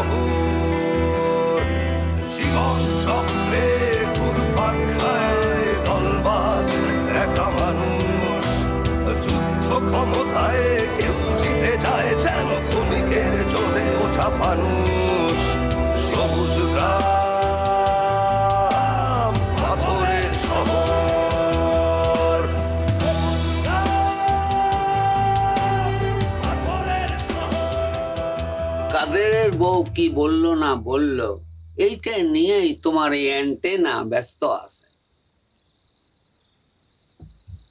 শহর একা ক্ষমতায় কেউ জিতে যায় যেন ক্ষণিকের চলে ওঠা ফানুষ। কাদের বউ কি বলল না বলল এইটা নিয়েই তোমার এই অ্যান্টেনা ব্যস্ত আছে।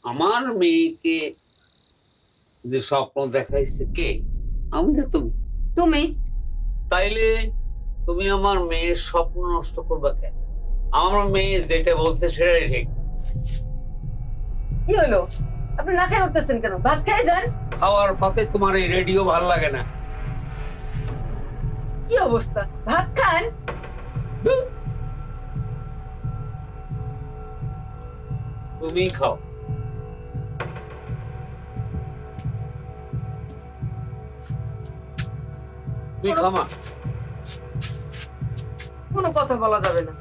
আমার মেয়েকে যে স্বপ্ন দেখাইছে কে? আমি না তুমি। তুমি? তাইলে তুমি আমার মেয়ের স্বপ্ন নষ্ট করবা কেন? আমার মেয়ে যেটা বলছে সেটাই ঠিক। কি হলো আপনি না খেয়ে উঠতেছেন কেন? ভাত খেয়ে যান। খাওয়ার পথে তোমার এই রেডিও ভালো লাগে না। কি অবস্থা? ভাত খান? তুমি খাও। তুই খামা? কোনো কথা বলা যাবে না।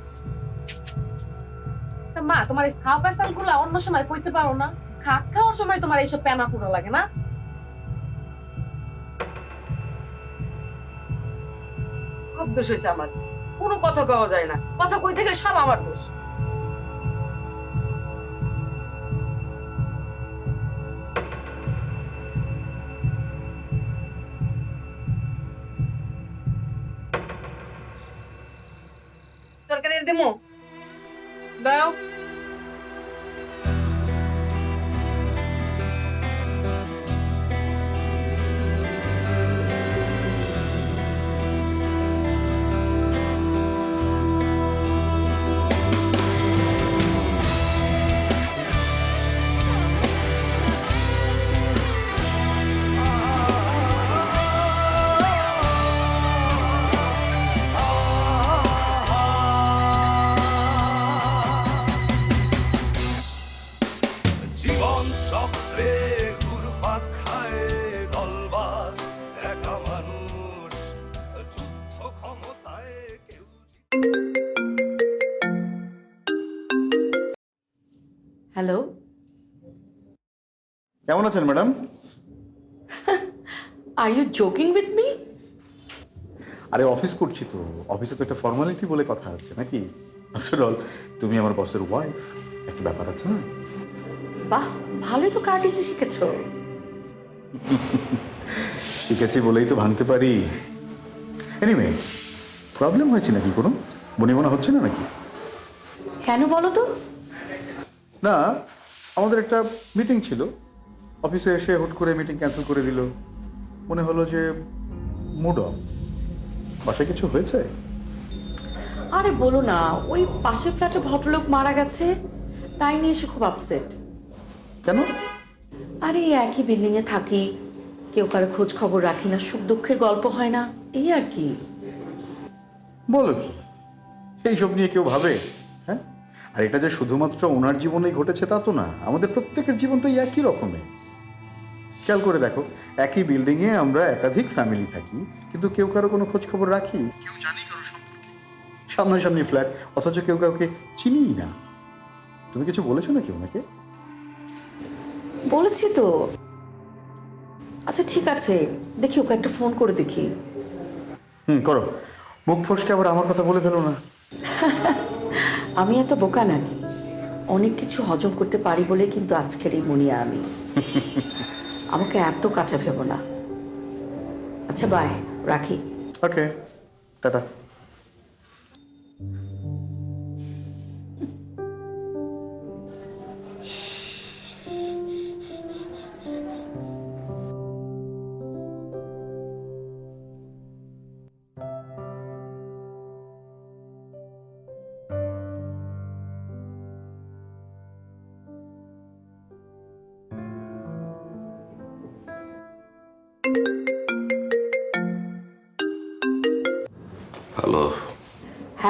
তা মা তোমার এই খাওয়া পেশালগুলা অন্য সময় কইতে পারো না। খাট খাওয়ার সময় তোমার এইসব প্যানা পুরো লাগে না? দোষ হয়েছে আমার। কোনো কথা পাওয়া যায় না। কথা কই থেকে সব আমার দোষ? হ্যালো। কেমন আছেন madam? Are you joking with me আরে অফিস করছি তো। অফিসে তো একটা ফর্মালিটি বলে কথা আছে নাকি? আফটার অল তুমি আমার বসের ওয়াইফ একটা ব্যাপার আছে না? বাহ ভালোই তো কার্টিসি শিখেছো। শিখেছি বলেই তো ভাঙতে পারি। এনিওয়ে প্রবলেম হয়েছে নাকি কোনো? মনে মনে হচ্ছে না নাকি? কেন বলো তো? না আমাদের একটা মিটিং ছিল। অফিসে এসে হুট করে মিটিং ক্যান্সেল করে দিল। মনে হলো যে মুড অফ বাসায় কিছু হয়েছে? আরে বলো না ওই পাশের ফ্ল্যাটে ভদ্রলোক মারা গেছে তাই নিয়ে এসে খুব আপসেট কেন? আরে একই বিল্ডিং এ থাকি। কেউ কারও খোঁজ খবর রাখি না সুখ দুঃখের গল্প হয় না এই আর কি। বলো কি? এইসব নিয়ে কেউ ভাবে? আর এটা যে শুধুমাত্র ওনার জীবনেই ঘটেছে তা তো না আমাদের প্রত্যেকের জীবন তো এই একই রকমের খেয়াল করে দেখো একই বিল্ডিংয়ে আমরা একাধিক ফ্যামিলি থাকি কিন্তু কেউ কারও কোনো খোঁজ খবর রাখি। কেউ জানি কারও সম্পর্কে। সামনাসামনি ফ্ল্যাট অথচ কেউ কাউকে চিনিই না। তুমি কিছু বলেছ নাকি ওনাকে? বলেছি তো। আচ্ছা ঠিক আছে। দেখি ওকে একটা ফোন করে দেখি। হুম করো। মুখ ফসকে আবার আমার কথা বলে ফেলো না। আমি এত বোকা নাকি অনেক কিছু হজম করতে পারি বলে কিন্তু আজকের এই মনিয়া আমি। আমাকে এত কাঁচা ভেব না। আচ্ছা বাই রাখি। Okay tata.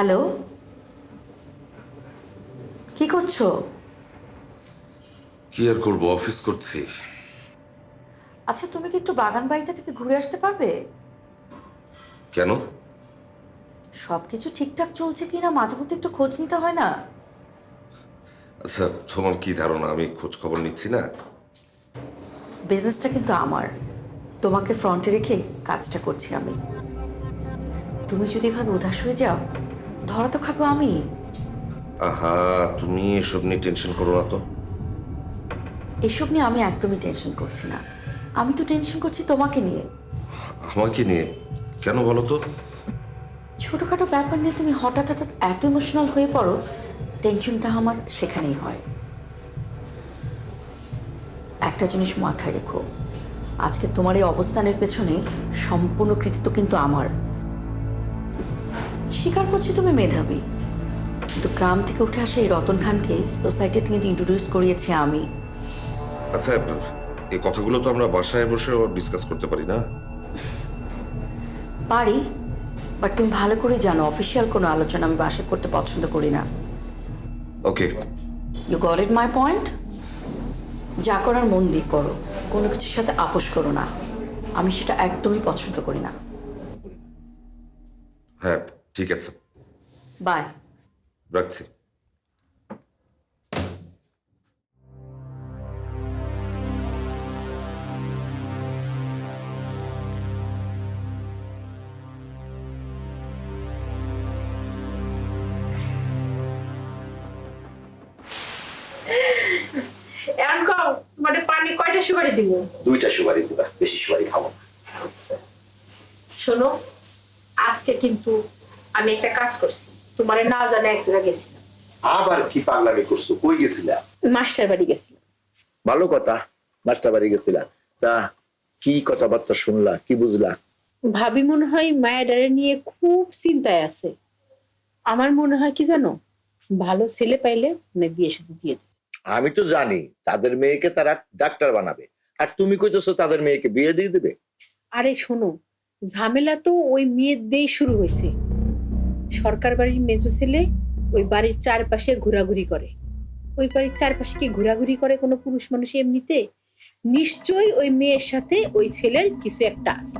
হ্যালো? কি করছ? কি আর করব অফিস করছি। আচ্ছা তুমি কি একটু বাগান বাড়িটা থেকে ঘুরে আসতে পারবে? কেন? সব কিছু ঠিকঠাক চলছে কিনা মাঝে মধ্যে একটু খোঁজ নিতে হয় না? আচ্ছা তোমার কি ধারণা? আমি খোঁজ খবর নিচ্ছি না? বিজনেসটা কিন্তু আমার। তোমাকে ফ্রন্টে রেখে কাজটা করছি আমি। তুমি যদি এভাবে উদাস হয়ে যাও ধরা তো খাব আমি। আহা তুমি এসব নিয়ে টেনশন করো না তো। এসব নিয়ে আমি একদমই টেনশন করছি না। আমি তো টেনশন করছি তোমাকে নিয়ে। আমাকে নিয়ে? কেন বলো তো? ছোটোখাটো ব্যাপার নিয়ে তুমি হঠাৎ হঠাৎ এত ইমোশনাল হয়ে পড়ো টেনশনটা আমার সেখানেই হয়। একটা জিনিস মাথায় রেখো আজকে তোমার এই অবস্থানের পেছনে সম্পূর্ণ কৃতিত্ব কিন্তু আমার। স্বীকার করছি তুমি মেধাবী। কিন্তু গ্রাম থেকে উঠে আসা এই রতন খানকে সোসাইটি থেকে ইন্ট্রোডিউস করিয়েছি আমি। আচ্ছা এই কথাগুলো তো আমরা বাসায় বসে ডিসকাস করতে পারি না? পারি বাট তুমি ভালো করে জানো অফিসিয়াল কোনো আলোচনা আমি বাসায় করতে পছন্দ করি না। Okay you got it my point যা করার মন দিয়ে করো কোনো কিছুর সাথে আপোষ করো না। আমি সেটা একদমই পছন্দ করি না। হ্যাঁ ঠিক আছে। বাই। রাখছি। এখন কও মানে পানি কয়টা সুপারি দিব? দুইটা সুপারি দিবা বেশি সুপারি খাব শোনো আজকে কিন্তু আমি একটা কাজ করছি। তোমারে না জানে এক জায়গায় গেছিলাম আবার কি পাগলামি করছ? কই গেছিলা? মাস্টার বাড়ি গেছিলাম ভালো কথা মাস্টার বাড়ি গেছিলা। তা কি কথাবার্তা শুনলা কি বুঝলা? ভাবি মনে হয় মায়াডারে নিয়ে খুব চিন্তায় আছে। আমার মনে হয় কি জানো ভালো ছেলে পাইলে মানে বিয়ে সাথে দিয়ে দেবে। আমি তো জানি তাদের মেয়েকে তারা ডাক্তার বানাবে। আর তুমি কইতেছো তাদের মেয়েকে বিয়ে দিয়ে দিবে? আরে শোনো ঝামেলা তো ওই মেয়ের দিয়েই শুরু হয়েছে। সরকার বাড়ির মেজো ছেলে ওই বাড়ির চারপাশে ঘোরাঘুরি করে। ওই বাড়ির চারপাশে কি ঘোরাঘুরি করে কোনো পুরুষ মানুষ এমনিতে? নিশ্চয়ই ওই মেয়ের সাথে ওই ছেলের কিছু একটা আছে।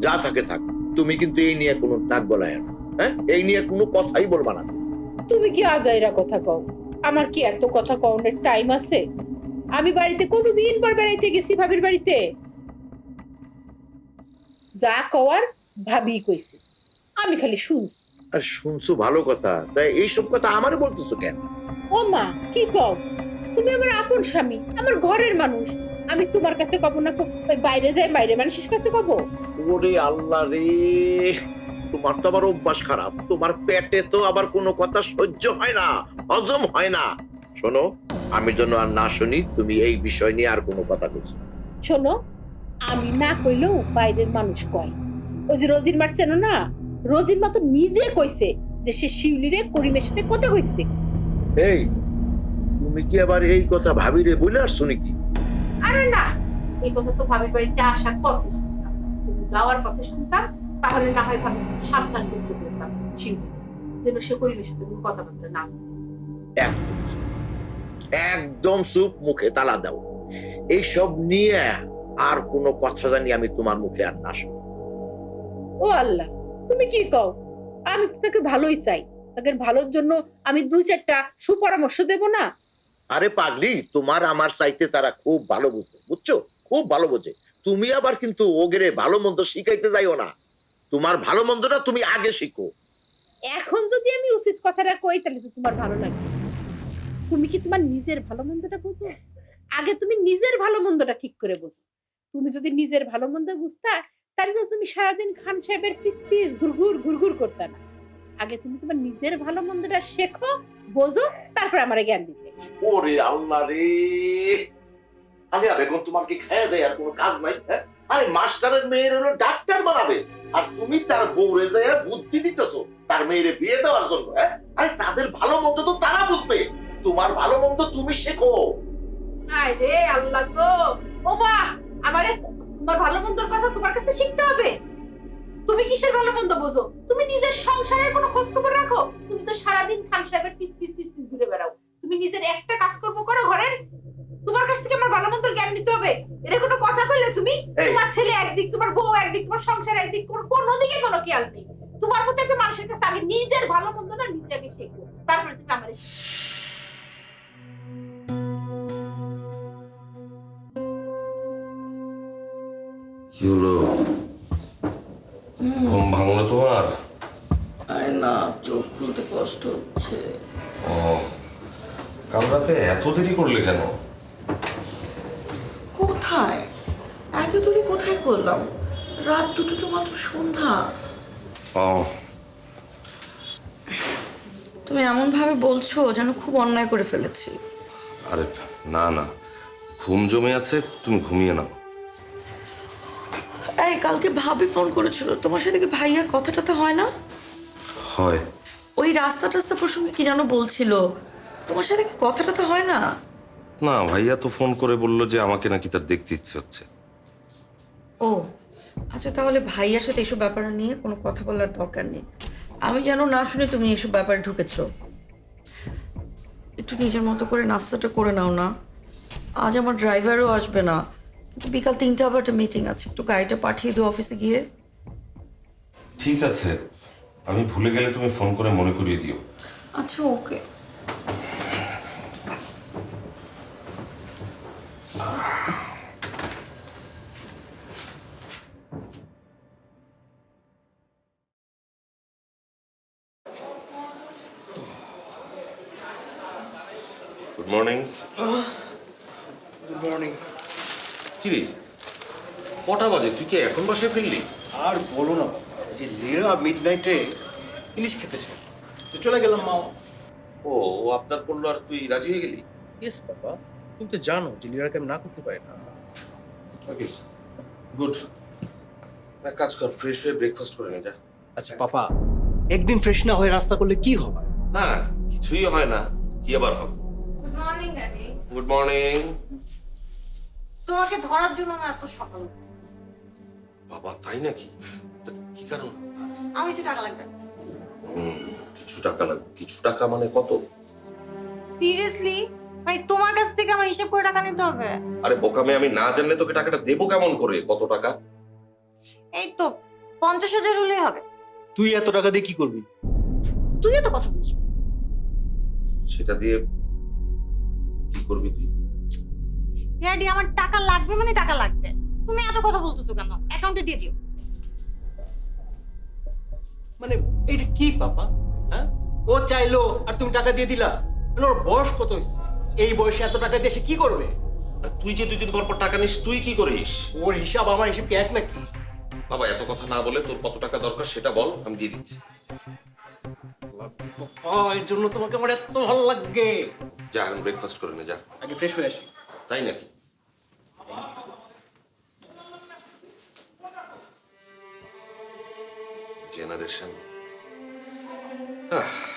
যা থাকে থাক তুমি কিন্তু এই নিয়ে কোনো নাক গলায় না হ্যাঁ? এই নিয়ে কোনো কথাই বলবা না। তুমি কি আজাইরা কথা কও? আমার কি এত কথা কওনের টাইম আছে? আমি বাড়িতে কতদিন পর বেড়াইতে গেছি ভাবির বাড়িতে? যা কওয়ার ভাবি কইছে। আমি খালি শুনছি। আর শুনছো ভালো কথা। তাই এইসব কথা আমারে বলতেছো কেন? ও মা কি কও? তুমি আমার আপন স্বামী আমার ঘরের মানুষ। আমি তোমার কাছে কব না বাইরে যাই বাইরে মানুষের কাছে কব? ওরে আল্লাহ রে তোমার তো আবার অভ্যাস খারাপ। তোমার পেটে তো আবার কোনো কথা সহ্য হয় না হজম হয় না। শোনো আমি যেন আর না শুনি তুমি এই বিষয় নিয়ে আর কোনো কথা বলছো শোনো আমি না কইলেও বাইরের মানুষ কয়। ওই যে রোজির মার চেনো না? রোজির মা তো নিজে কইছে যে সে শিউলিরে করিমের সাথে কথা কইতে দেখছে। এই তুমি কি আবার এই কথা ভাবিরে বলে আসছো নাকি? আরে না এই কথা তো ভাবির বাড়িতে আসার শুনতাম। তুমি যাওয়ার পথে শুনতাম তাহলে না হয় ভাবি সাবধান করতে বলতাম শিউলি। যেন সে করিমের সাথে কোনো কথাবার্তা না বলে। একদম চুপ। একদম চুপ মুখে তালা দাও। এইসব নিয়ে আর কোনো কথা জানি আমি তোমার মুখে আর না শুনি। ও আল্লাহ। তুমি কি কও? আমি তো তাকে ভালোই চাই। তাকে ভালোর জন্য আমি দুই চারটা সুপরামর্শ দেব না? আরে পাগলি তোমার আমার চাইতে তারা খুব ভালো বুঝে বুঝছ? খুব ভালো বোঝে। তুমি আবার কিন্তু ওগেরে ভালো মন্দ শিখাইতে যাইও না। তোমার ভালো মন্দটা তুমি আগে শিখো। এখন যদি আমি উচিত কথাটা কই তাহলে তো তোমার ভালো লাগবে তুমি কি তোমার নিজের ভালো মন্দটা বুঝো? আগে তুমি নিজের ভালো মন্দটা ঠিক করে বুঝো। তুমি যদি নিজের ভালো মন্দ বুঝতা তাহলে তো তুমি সারাদিন খান সাহেবের পিস পিস ঘুরঘুর ঘুরঘুর করতে না। আগে তুমি তোমার নিজের ভালো মন্দটা শেখো বোঝো তারপর আমার জ্ঞান দিতে। ওরে আল্লাহ রে! আরে বেগম তোমার কি খাইয়া দেয়? আর কোনো কাজ নাই হ্যাঁ? আরে মাস্টারের মেয়ের হলো ডাক্তার বানাবে। আর তুমি তার বউরে যায় বুদ্ধি দিতেছো তার মেয়েরে বিয়ে দেওয়ার জন্য হ্যাঁ? আরে তাদের ভালো মন্দ তো তারা বুঝবে। তোমার ভালো মন্দ তুমি শেখো। আয় রে আল্লাহ গো! ওমা আমারে তোমার ভালো মন্দর কথা তোমার কাছে শিখতে হবে। তুমি কিসের ভালো মন্দ বোঝো? তুমি নিজের সংসারের কোনো খোঁজ খবর রাখো? তুমি তো সারাদিন খান সাহেবের পিস পিস পিস পিস ঘুরে বেড়াও। তুমি নিজের একটা কাজকর্ম করো ঘরের? তোমার কাছ থেকে আমার ভালো মন্দর জ্ঞান নিতে হবে। এটা কোনো কথা কইলে তুমি? তোমার ছেলে একদিক তোমার বউ একদিক তোমার সংসার একদিক তোমার কোনো দিকে কোনো খেয়াল নেই। তোমার মতো একটা মানুষের কাছে আগে নিজের ভালো মন্দ না নিজে আগে শেখো তারপরে তুমি আমার কি হলো ঘুম ভাঙলো তোমার? আরে না চোখ খুলতে কষ্ট হচ্ছে। ও কাল রাতে এত দেরি করলে কেন? কোথায়? এত দূরে কোথায় করলাম? রাত দুটো তো মাত্র সন্ধ্যা। ও। তুমি এমন ভাবে বলছো যেন খুব অন্যায় করে ফেলেছি। আরে না না। ঘুম জমে আছে তুমি ঘুমিয়ে নাও। এই কালকে ভাবি ফোন করেছিল। তোমার সাথে কি ভাইয়ার কথা টথা হয় না? হয়। ওই রাস্তা টাস্তা প্রসঙ্গে কি যেন বলছিল? তোমার সাথে কি কথা টথা হয় না? না ভাইয়া তো ফোন করে বলল যে আমাকে নাকি তার দেখতে ইচ্ছে হচ্ছে। ও আচ্ছা তাহলে ভাইয়ার সাথে এসব ব্যাপার নিয়ে কোনো কথা বলার দরকার নেই। আমি যেন না শুনে তুমি এসব ব্যাপারে ঢুকেছো। একটু নিজের মতো করে নাস্তাটা করে নাও না। আজ আমার ড্রাইভারও আসবে না। বিকাল তিনটা আবার একটা মিটিং আছে একটু গাড়িটা পাঠিয়ে দিও অফিসে গিয়ে। ঠিক আছে আমি ভুলে গেলে তুমি ফোন করে মনে করিয়ে দিও। আচ্ছা okay good morning good morning কি রে কটা বাজে? তুই কি এখন বাসায় ফিরলি? আর বলো না বাবা, যে লীরা মিড নাইটে ইলিশ খেতে চায় তো চলে গেলাম মা। ও ও আবদার করল আর তুই রাজি হয়ে গেলি? ইয়েস বাবা। তুমি তো জানো যে লীরাকে আমি না করতে পারি না। ওকে গুড এক কাজ কর ফ্রেশ হয়ে ব্রেকফাস্ট করে নে যা। আচ্ছা পাপা একদিন ফ্রেশ না হয়ে রাস্তা করলে কি হবে? না কিছুই হয় না। কি আবার হবে? Good morning daddy good morning তোমাকে ধরার জন্য আমার এত সকাল। বাবা তাই নাকি? কি কারণ? আমি কিছু টাকা লাগবে। কিছু টাকা লাগবে। কিছু টাকা মানে কত? সিরিয়াসলি মানে তোমার কাছ থেকে আমার হিসাব করে টাকা নিতে হবে? আরে বোকামে আমি না জানলে তোকে টাকাটা দেবো কেমন করে? কত টাকা? এই তো পঞ্চাশ হাজার হলেই হবে। তুই এত টাকা দিয়ে কি করবি? তুইও তো কথা বলছিস সেটা দিয়ে কি করবি তুই? ড্যাডি আমার টাকা লাগবে মানে টাকা লাগবে। তুমি এত কথা বলতেছো কেন? অ্যাকাউন্টে দিয়ে দিও। মানে এটা কি পাপা? হ্যাঁ? ও চাইলো আর তুমি টাকা দিয়ে দিলা। মানে ওর বয়স কত হয়েছে? এই বয়সে এত টাকা দিয়ে সে কি করবে? আর তুই যে দুই দিন পর পর টাকা নিস তুই কি করিস? ওর হিসাব আমার হিসাব কি এক নাকি? বাবা এত কথা না বলে তোর কত টাকা দরকার সেটা বল আমি দিয়ে দিচ্ছি। এর জন্য তোমাকে আমার এত ভালো লাগে। যা এখন ব্রেকফাস্ট করে নে যা। আগে ফ্রেশ হয়ে আসি। তাই নাকি? জেনারেশন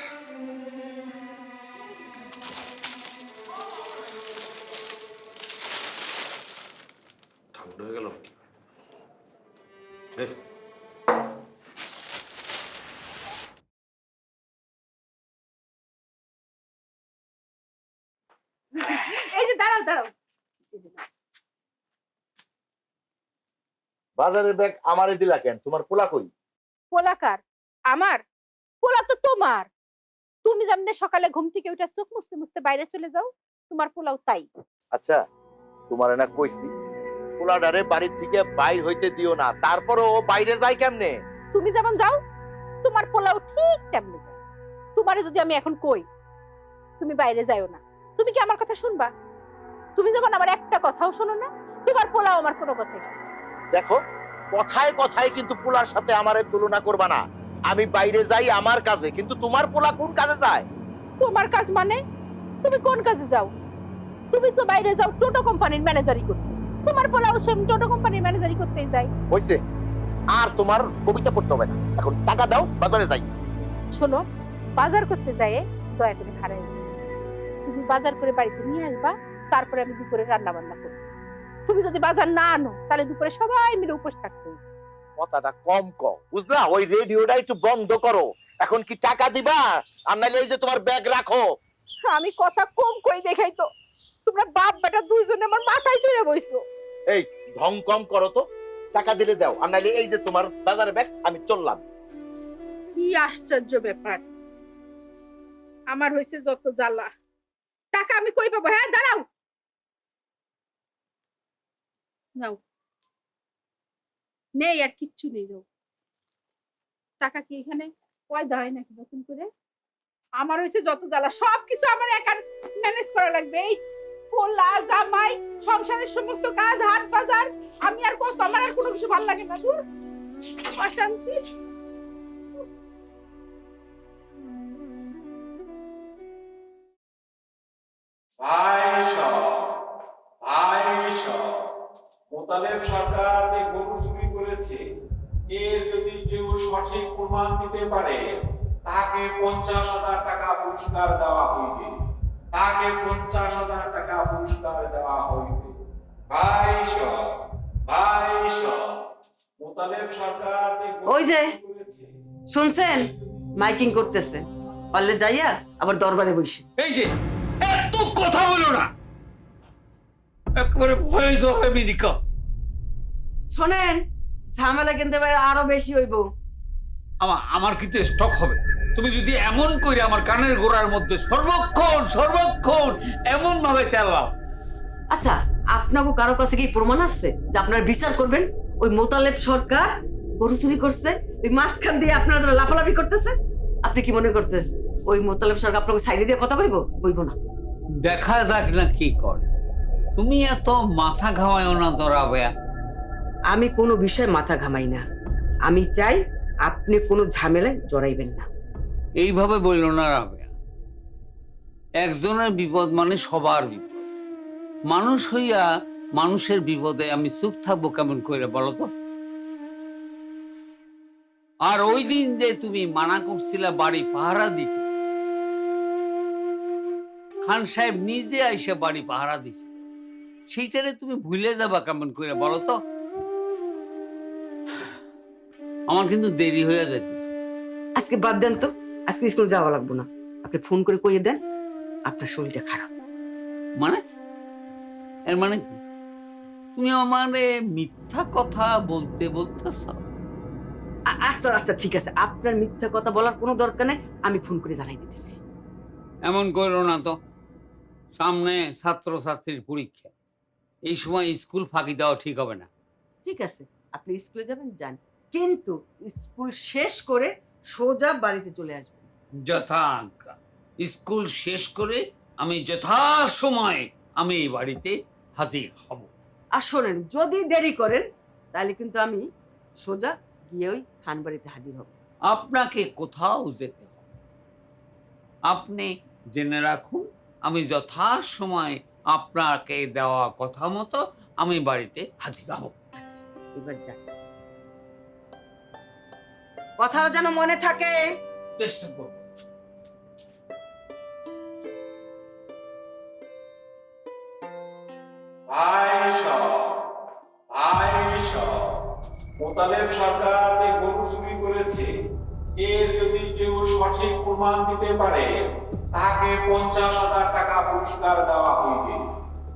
ঠান্ডা হয়ে গেল। নাকি এই, এই যে দাঁড়াও দাঁড়াও। বাজারের ব্যাগ আমারে দিলা কেন? তোমার পোলা কই? পোলাকার আমার? পোলা তো তোমার। তুমি যেমন সকালে ঘুম থেকে উঠে চোখ মুছতে মুছতে বাইরে চলে যাও তোমার পোলাও তাই। আচ্ছা তোমার না কইছি পোলাডারে বাড়ির থেকে বাইর হইতে দিও না তারপরও ও বাইরে যায় কেমনে? তুমি যেমন যাও তোমার পোলাও ঠিক তেমনি যায়। তোমারে যদি আমি এখন কই তুমি বাইরে যাও না। তুমি কি আমার কথা শুনবা? তুমি যেমন আমার একটা কথাও শোনো না তোমার পোলাও আমার কোনো কথাই দেখো কথায় কথায় কিন্তু পোলার সাথে আমার তুলনা করবা না। আমি বাইরে যাই আমার কাজে কিন্তু তোমার পোলা কোন কাজে যায়? তোমার কাজ মানে? তুমি কোন কাজে যাও? তুমি তো বাইরে যাও টোটো কোম্পানির ম্যানেজারি করতে। তোমার পোলাও সেম টোটো কোম্পানির ম্যানেজারি করতেই যায়। হইছে। আর তোমার কবিতা পড়তে হবে না। এখন টাকা দাও বাজারে যাই। শোনো বাজার করতে যায় দয়া করে হারাই তুমি বাজার করে বাড়িতে নিয়ে আসবা তারপরে আমি দুপুরে রান্না বান্না করব। তুমি যদি বাজার না আনো তাহলে দুপুরে সবাই মিলে উপোস থাকতে কথাটা কম কম বুঝলা? ওই রেডিওটা একটু বন্ধ করো। এখন কি টাকা দিবা? আর নাইলে এই যে তোমার ব্যাগ রাখো। আমি কথা কম কই দেখাই তো। তোমরা বাপ বেটা দুইজনে আমার মাথায় চড়ে বইছো। এই ঢং কম করো তো। টাকা দিলে দাও। আর নাইলে এই যে তোমার বাজারে ব্যাগ আমি চললাম। কি আশ্চর্য ব্যাপার। আমার হয়েছে যত জ্বালা। টাকা আমি কই পাবো? হ্যাঁ দাঁড়াও। নাও নেই আর কিচ্ছু নেই যাও টাকা কি এখানে? পয়দা হয় নাকি নতুন করে? আমার হয়েছে যত জ্বালা, সবকিছু আমার একার ম্যানেজ করা লাগবে। এই পোলা জামাই, সংসারের সমস্ত কাজ, হাট বাজার, আমি আর কত, আমার আর কোনো কিছু ভালো লাগে না দূর। অশান্তি। মোতালেব সরকার যে গরু চুরি করেছে এর যদি কেউ সঠিক প্রমাণ দিতে পারে তাকে পঞ্চাশ হাজার টাকা পুরস্কার দেওয়া হইবে। তাকে পঞ্চাশ হাজার টাকা পুরস্কার দেওয়া হইবে। ভাই সব মোতালেব সরকার যে ওই যে, শুনছেন? মাইকিং করতেছে। পারলে যাইয়া আবার দরবারে বসে। এই যে এত কথা বলো না। একবারে ভয়ে শোনেন ঝামেলা কিন্তু এবার আরও বেশি হইব। আমার আমার কিন্তু স্টক হবে। তুমি যদি এমন করে আমার কানের গোড়ার মধ্যে সর্বক্ষণ সর্বক্ষণ এমন ভাবে চালাও। আচ্ছা আপনাকে কারও কাছে কি প্রমাণ আছে যে আপনারা বিচার করবেন? ওই মোতালেব সরকার গরু চুরি করছে ওই মাঝখান দিয়ে আপনারা যারা লাফালাফি করতেছে আপনি কি মনে করতেছেন? ওই মোতালেব সরকার আপনাকে সাইডে দিয়ে কথা কইব? কইব না। দেখা যাক না কি করে। তুমি এত মাথা ঘামায় না দরাবে আমি কোনো বিষয়ে মাথা ঘামাই না। আমি চাই আপনি কোনো ঝামেলায় জড়াইবেন না। এইভাবে বলল না রাবেয়া। একজনের বিপদ মানে সবার বিপদ। মানুষ হইয়া মানুষের বিপদে আমি চুপ থাকব কেমন করে বলো তো? আর ওই দিন যে তুমি মানা করছিলে বাড়ি পাহারা দিতে, খান সাহেব নিজে আইসে বাড়ি পাহারা দিছে। সেইটারে তুমি ভুলে যাবা কেমন করে বলো তো? আমার কিন্তু দেরি হয়ে যাইতেছে। আজকে বাদ দেন তো আজকে স্কুল যাওয়া লাগবে না। আপনি ফোন করে কইয়ে দেন আপনার শরীরটা খারাপ। মানে? এর মানে তুমি আমারে মিথ্যা কথা বলতে বলতেছ? আচ্ছা আচ্ছা ঠিক আছে। আপনার মিথ্যা কথা বলার কোনো দরকার নেই আমি ফোন করে জানাই দিতেছি। এমন করো না তো। সামনে ছাত্র ছাত্রীর পরীক্ষা। এই সময় স্কুল ফাঁকি দেওয়া ঠিক হবে না। ঠিক আছে আপনি স্কুলে যাবেন যান। কিন্তু স্কুল শেষ করে সোজা বাড়িতে চলে আসবেন যথা আজ্ঞা। স্কুল শেষ করে আমি যথা সময় আমি এই বাড়িতে হাজির হব। আর শোনেন যদি দেরি করেন তাহলে কিন্তু আমি সোজা গিয়ে ওই খান বাড়িতে হাজির হব। আপনাকে কোথাও যেতে হবে। আপনি জেনে রাখুন আমি যথা সময় আপনাকে দেওয়া কথা মতো আমি বাড়িতে হাজির হব। আচ্ছা এবার যান কথা যেন মনে থাকে। চেষ্টা করব ভাই সব ভাই সব মোতালেব সরকার যে গরু চুরি করেছে এর যদি কেউ সঠিক প্রমাণ দিতে পারে তাকে পঞ্চাশ হাজার টাকা পুরস্কার দেওয়া হইবে।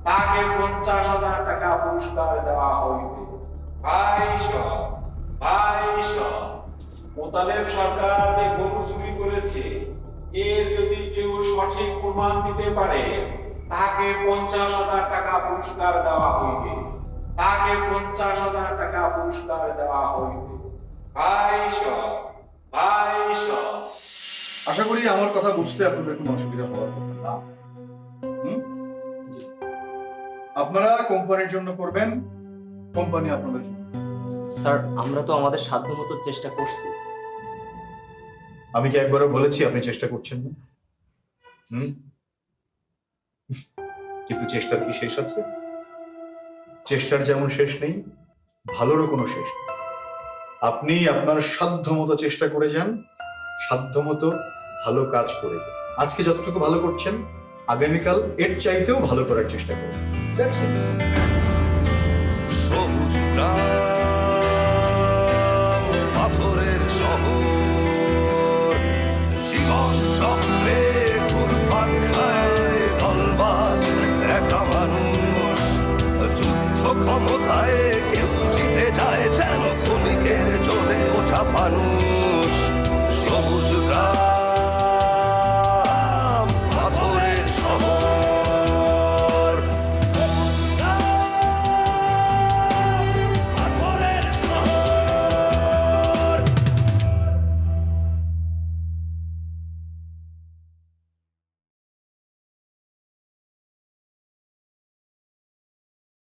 তাকে পঞ্চাশ হাজার টাকা পুরস্কার দেওয়া হইবে। ভাই সব ভাই সব। মোতালেব সরকার যে গরু চুরি করেছে এর যদি কেউ সঠিক প্রমাণ দিতে পারে তাকে পঞ্চাশ হাজার টাকা পুরস্কার দেওয়া হইবে। তাকে পঞ্চাশ হাজার টাকা পুরস্কার দেওয়া হইবে। ভাই ভাই আশা করি আমার কথা বুঝতে আপনাদের কোনো অসুবিধা হওয়ার কথা না। আপনারা কোম্পানির জন্য করবেন কোম্পানি আপনাদের জন্য। স্যার আমরা তো আমাদের সাধ্যমতো চেষ্টা করছি। আমি কি একবারও বলেছি আপনি চেষ্টা করছেন না? হুম? কিন্তু চেষ্টার কি শেষ আছে? চেষ্টার যেমন শেষ নেই, ভালোরও কোনো শেষ নেই। আপনি আপনার সাধ্য মতো চেষ্টা করে যান সাধ্য মতো ভালো কাজ করে যান। আজকে যতটুকু ভালো করছেন, আগামীকাল এর চাইতেও ভালো করার চেষ্টা That's it. সবুজ